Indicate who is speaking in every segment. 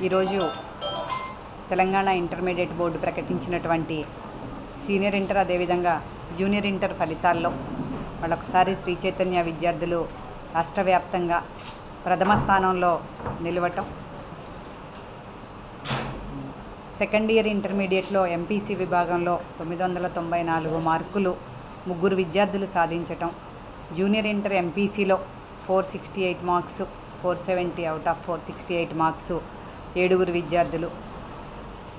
Speaker 1: ఈరోజు Telangana intermediate board ప్రకటించినటువంటి senior inter అదేవిధంగా జూనియర్ ఇంటర్ ఫలితాల్లో వాళ్ళొకసారి శ్రీ చైతన్య విద్యార్థులు రాష్ట్ర వ్యాప్తంగా ప్రథమ స్థానంలో నిలవటం. సెకండ్ ఇయర్ ఇంటర్మీడియట్లో ఎంపీసీ విభాగంలో తొమ్మిది వందల తొంభై నాలుగు మార్కులు ముగ్గురు విద్యార్థులు సాధించటం. Junior inter ఎంపీసీలో four sixty eight marks four seventy out of four sixty eight marks ఏడుగురు విద్యార్థులు.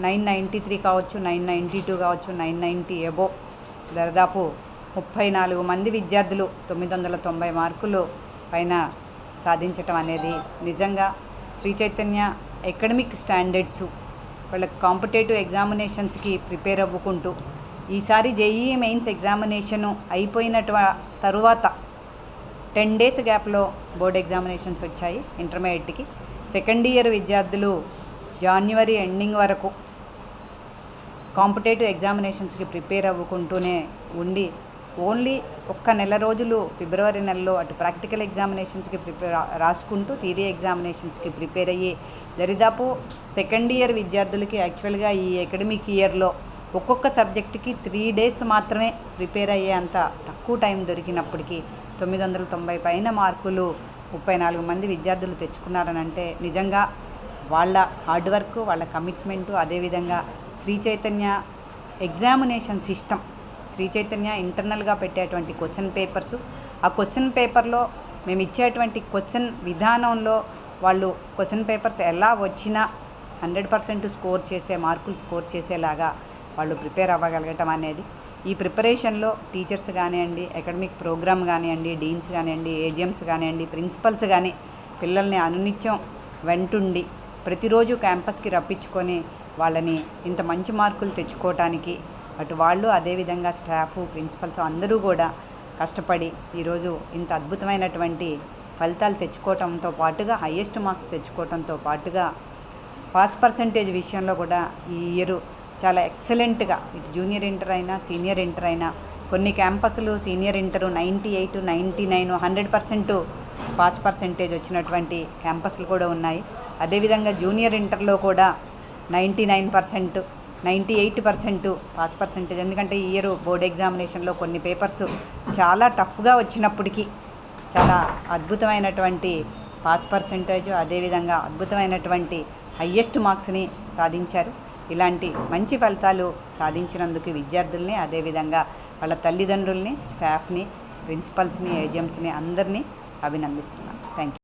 Speaker 1: నైన్ నైంటీ త్రీ కావచ్చు నైన్ నైంటీ టూ కావచ్చు నైన్ నైంటీ ఎబో దాదాపు ముప్పై నాలుగు మంది విద్యార్థులు తొమ్మిది వందల తొంభై మార్కులు పైన సాధించటం అనేది నిజంగా శ్రీ చైతన్య అకాడమిక్ స్టాండర్డ్స్ వాళ్ళకి కాంపిటేటివ్ ఎగ్జామినేషన్స్కి ప్రిపేర్ అవ్వుకుంటూ ఈసారి జేఈఈ మెయిన్స్ ఎగ్జామినేషను అయిపోయినటు తరువాత టెన్ డేస్ గ్యాప్లో బోర్డ్ ఎగ్జామినేషన్స్ వచ్చాయి ఇంటర్మీడియట్కి. సెకండ్ ఇయర్ విద్యార్థులు జాన్యువరి ఎండింగ్ వరకు కాంపిటేటివ్ ఎగ్జామినేషన్స్కి ప్రిపేర్ అవ్వుకుంటూనే ఉండి ఓన్లీ ఒక్క నెల రోజులు ఫిబ్రవరి నెలలో అటు ప్రాక్టికల్ ఎగ్జామినేషన్స్కి ప్రిపేర్ రాసుకుంటూ థియరీ ఎగ్జామినేషన్స్కి ప్రిపేర్ అయ్యి దరిదాపు సెకండ్ ఇయర్ విద్యార్థులకి యాక్చువల్గా ఈ అకాడమిక్ ఇయర్లో ఒక్కొక్క సబ్జెక్టుకి త్రీ డేస్ మాత్రమే ప్రిపేర్ అయ్యే అంత తక్కువ టైం దొరికినప్పటికీ తొమ్మిది వందల తొంభై పైన మార్కులు ముప్పై నాలుగు మంది విద్యార్థులు తెచ్చుకున్నారని అంటే నిజంగా వాళ్ళ హార్డ్ వర్క్ వాళ్ళ కమిట్మెంటు అదేవిధంగా శ్రీ చైతన్య ఎగ్జామినేషన్ సిస్టమ్ శ్రీ చైతన్య ఇంటర్నల్గా పెట్టేటువంటి క్వశ్చన్ పేపర్స్. ఆ క్వశ్చన్ పేపర్లో మేము ఇచ్చేటువంటి క్వశ్చన్ విధానంలో వాళ్ళు క్వశ్చన్ పేపర్స్ ఎలా వచ్చినా హండ్రెడ్ పర్సెంట్ స్కోర్ చేసే మార్కులు స్కోర్ చేసేలాగా వాళ్ళు ప్రిపేర్ అవ్వగలగటం అనేది ఈ ప్రిపరేషన్లో టీచర్స్ కానివ్వండి అకాడమిక్ ప్రోగ్రామ్ కానివ్వండి డీన్స్ కానివ్వండి ఏజిఎమ్స్ కానివ్వండి ప్రిన్సిపల్స్ కానీ పిల్లల్ని అనునిత్యం వెంటుండి ప్రతిరోజు క్యాంపస్కి రప్పించుకొని వాళ్ళని ఇంత మంచి మార్కులు తెచ్చుకోవటానికి అటు వాళ్ళు అదేవిధంగా స్టాఫ్ ప్రిన్సిపల్స్ అందరూ కూడా కష్టపడి ఈరోజు ఇంత అద్భుతమైనటువంటి ఫలితాలు తెచ్చుకోవటంతో పాటుగా హయ్యెస్ట్ మార్క్స్ తెచ్చుకోవటంతో పాటుగా పాస్ పర్సంటేజ్ విషయంలో కూడా ఈ ఇయర్ చాలా ఎక్సలెంట్గా. ఇటు జూనియర్ ఇంటర్ అయినా సీనియర్ ఇంటర్ అయినా కొన్ని క్యాంపస్లు senior inter ninety eight ninety nine hundred percent pass percentage వచ్చినటువంటి క్యాంపస్లు కూడా ఉన్నాయి. అదేవిధంగా జూనియర్ ఇంటర్లో కూడా ninety nine percent ninety eight percent pass percentage. ఎందుకంటే ఈ ఇయర్ బోర్డ్ ఎగ్జామినేషన్లో కొన్ని పేపర్స్ చాలా టఫ్గా వచ్చినప్పటికీ చాలా అద్భుతమైనటువంటి పాస్ పర్సెంటేజ్ అదేవిధంగా అద్భుతమైనటువంటి హయ్యెస్ట్ మార్క్స్ని సాధించారు. ఇలాంటి మంచి ఫలితాలు సాధించినందుకు విద్యార్థుల్ని అదేవిధంగా వాళ్ళ తల్లిదండ్రుల్ని స్టాఫ్ని ప్రిన్సిపల్స్ని ఏజిఎమ్స్ని అందరినీ అభినందిస్తున్నాను. Thank you